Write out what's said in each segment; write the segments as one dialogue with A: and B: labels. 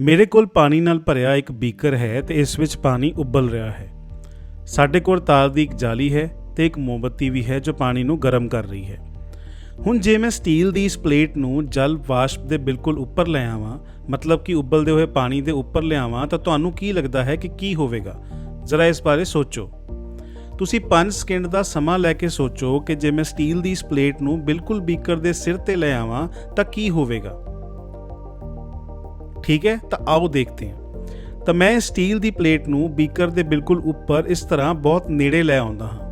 A: ਮੇਰੇ ਕੋਲ ਪਾਣੀ ਨਾਲ ਭਰਿਆ ਇੱਕ ਬੀਕਰ ਹੈ ਤੇ ਇਸ ਵਿੱਚ ਪਾਣੀ ਉਬਲ ਰਿਹਾ ਹੈ। ਸਾਡੇ ਕੋਲ ਤਾਰ ਦੀ ਇੱਕ ਜਾਲੀ ਹੈ ਤੇ ਇੱਕ ਮੋਮਬੱਤੀ ਵੀ ਹੈ ਜੋ ਪਾਣੀ ਨੂੰ ਗਰਮ ਕਰ ਰਹੀ ਹੈ। ਹੁਣ ਜੇ ਮੈਂ ਸਟੀਲ ਦੀ ਇਸ ਪਲੇਟ ਨੂੰ ਜਲ ਵਾਸ਼ਪ ਦੇ ਬਿਲਕੁਲ ਉੱਪਰ ਲੈ ਆਵਾਂ, ਮਤਲਬ ਕਿ ਉਬਲਦੇ ਹੋਏ ਪਾਣੀ ਦੇ ਉੱਪਰ ਲਿਆਵਾਂ ਤਾਂ ਤੁਹਾਨੂੰ ਕੀ ਲੱਗਦਾ ਹੈ ਕਿ ਕੀ ਹੋਵੇਗਾ? ਜ਼ਰਾ ਇਸ ਬਾਰੇ ਸੋਚੋ। ਤੁਸੀਂ 5 ਸਕਿੰਟ ਦਾ ਸਮਾਂ ਲੈ ਕੇ ਸੋਚੋ ਕਿ ਜੇ ਮੈਂ ਸਟੀਲ ਦੀ ਇਸ ਪਲੇਟ ਨੂੰ ਬਿਲਕੁਲ ਬੀਕਰ ਦੇ ਸਿਰ ਤੇ ਲੈ ਆਵਾਂ, ਤਾਂ ਕੀ ਹੋਵੇਗਾ? ਠੀਕ ਹੈ? ਤਾਂ ਆਓ ਦੇਖਦੇ ਹਾਂ। ਤਾਂ ਮੈਂ ਸਟੀਲ ਦੀ ਪਲੇਟ ਨੂੰ ਬੀਕਰ ਦੇ ਬਿਲਕੁਲ ਉੱਪਰ ਇਸ ਤਰ੍ਹਾਂ ਬਹੁਤ ਨੇੜੇ ਲੈ ਆਉਂਦਾ ਹਾਂ।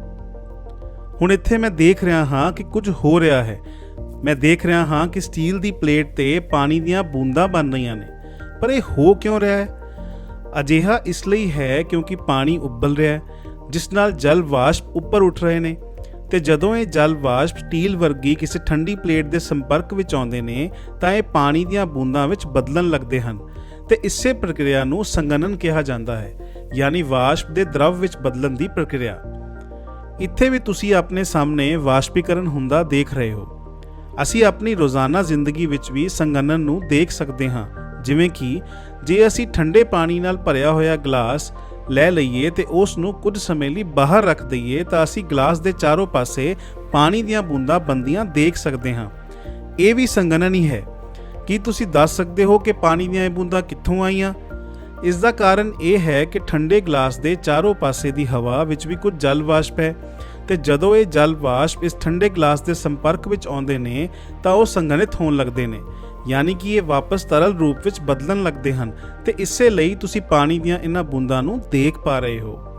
A: ਹੁਣ ਇੱਥੇ ਮੈਂ ਦੇਖ ਰਿਹਾ ਹਾਂ ਕਿ ਕੁਝ ਹੋ ਰਿਹਾ ਹੈ। ਮੈਂ ਦੇਖ ਰਿਹਾ ਹਾਂ ਕਿ ਸਟੀਲ ਦੀ ਪਲੇਟ ਤੇ ਪਾਣੀ ਦੀਆਂ ਬੂੰਦਾਂ ਬਣ ਰਹੀਆਂ ਨੇ। ਪਰ ਇਹ ਹੋ ਕਿਉਂ ਰਿਹਾ ਹੈ? ਅਜਿਹਾ ਇਸ ਲਈ ਹੈ ਕਿਉਂਕਿ ਪਾਣੀ ਉਬਲ ਰਿਹਾ ਹੈ, ਜਿਸ ਨਾਲ ਜਲ ਵਾਸ਼ਪ ਉੱਪਰ ਉੱਠ ਰਹੇ ਨੇ। ਤੇ ਜਦੋਂ ਇਹ ਜਲ ਵਾਸ਼ਪ ਸਟੀਲ ਵਰਗੀ ਕਿਸੇ ਠੰਡੀ ਪਲੇਟ ਦੇ ਸੰਪਰਕ ਵਿੱਚ ਆਉਂਦੇ ਨੇ, ਤਾਂ ਇਹ ਪਾਣੀ ਦੀਆਂ ਬੂੰਦਾਂ ਵਿੱਚ ਬਦਲਣ ਲੱਗਦੇ ਹਨ ਤੇ ਇਸੇ ਪ੍ਰਕਿਰਿਆ ਨੂੰ ਸੰਗਨਨ ਕਿਹਾ ਜਾਂਦਾ ਹੈ, ਯਾਨੀ ਵਾਸ਼ਪ ਦੇ ਦਰਵ ਵਿੱਚ ਬਦਲਣ ਦੀ ਪ੍ਰਕਿਰਿਆ। ਇੱਥੇ ਵੀ ਤੁਸੀਂ ਆਪਣੇ ਸਾਹਮਣੇ ਵਾਸ਼ਪੀਕਰਨ ਹੁੰਦਾ ਦੇਖ ਰਹੇ ਹੋ। ਅਸੀਂ ਆਪਣੀ ਰੋਜ਼ਾਨਾ ਜ਼ਿੰਦਗੀ ਵਿੱਚ ਵੀ ਸੰਗਨਨ ਨੂੰ ਦੇਖ ਸਕਦੇ ਹਾਂ, ਜਿਵੇਂ ਕਿ ਜੇ ਅਸੀਂ ਠੰਡੇ ਪਾਣੀ ਨਾਲ ਭਰਿਆ ਹੋਇਆ ਗਲਾਸ ਲੈ ਲਈਏ ਤੇ ਉਸ ਨੂੰ ਕੁਝ ਸਮੇਂ ਲਈ ਬਾਹਰ ਰੱਖ ਦਈਏ ਤਾਂ ਅਸੀਂ ਗਲਾਸ ਦੇ ਚਾਰੋਂ ਪਾਸੇ ਪਾਣੀ ਦੀਆਂ ਬੂੰਦਾਂ ਬੰਦੀਆਂ ਦੇਖ ਸਕਦੇ ਹਾਂ। ਇਹ ਵੀ ਸੰਗਨਨ ਹੀ। ਹੈ ਕੀ ਤੁਸੀਂ ਦੱਸ ਸਕਦੇ ਹੋ ਕਿ ਪਾਣੀ ਦੀਆਂ ਇਹ ਬੂੰਦਾਂ ਕਿੱਥੋਂ ਆਈਆਂ? ਇਸ ਦਾ ਕਾਰਨ ਇਹ ਹੈ ਕਿ ਠੰਡੇ ਗਲਾਸ ਦੇ ਚਾਰੋਂ ਪਾਸੇ ਦੀ ਹਵਾ ਵਿੱਚ ਵੀ ਕੁਝ ਜਲ ਵਾਸ਼ਪ ਹੈ ਤੇ ਜਦੋਂ ਇਹ ਜਲ ਵਾਸ਼ਪ ਇਸ ਠੰਡੇ ਗਲਾਸ ਦੇ ਸੰਪਰਕ ਵਿੱਚ ਆਉਂਦੇ ਨੇ ਤਾਂ ਉਹ ਸੰਗਨਿਤ ਹੋਣ ਲੱਗਦੇ ਨੇ। ਯਾਨੀ ਕਿ ਇਹ ਵਾਪਸ ਤਰਲ ਰੂਪ ਵਿੱਚ ਬਦਲਣ ਲੱਗਦੇ ਹਨ ਤੇ ਇਸੇ ਲਈ ਤੁਸੀਂ ਪਾਣੀ ਦੀਆਂ ਇਹਨਾਂ ਬੂੰਦਾਂ ਨੂੰ ਦੇਖ ਪਾ ਰਹੇ ਹੋ।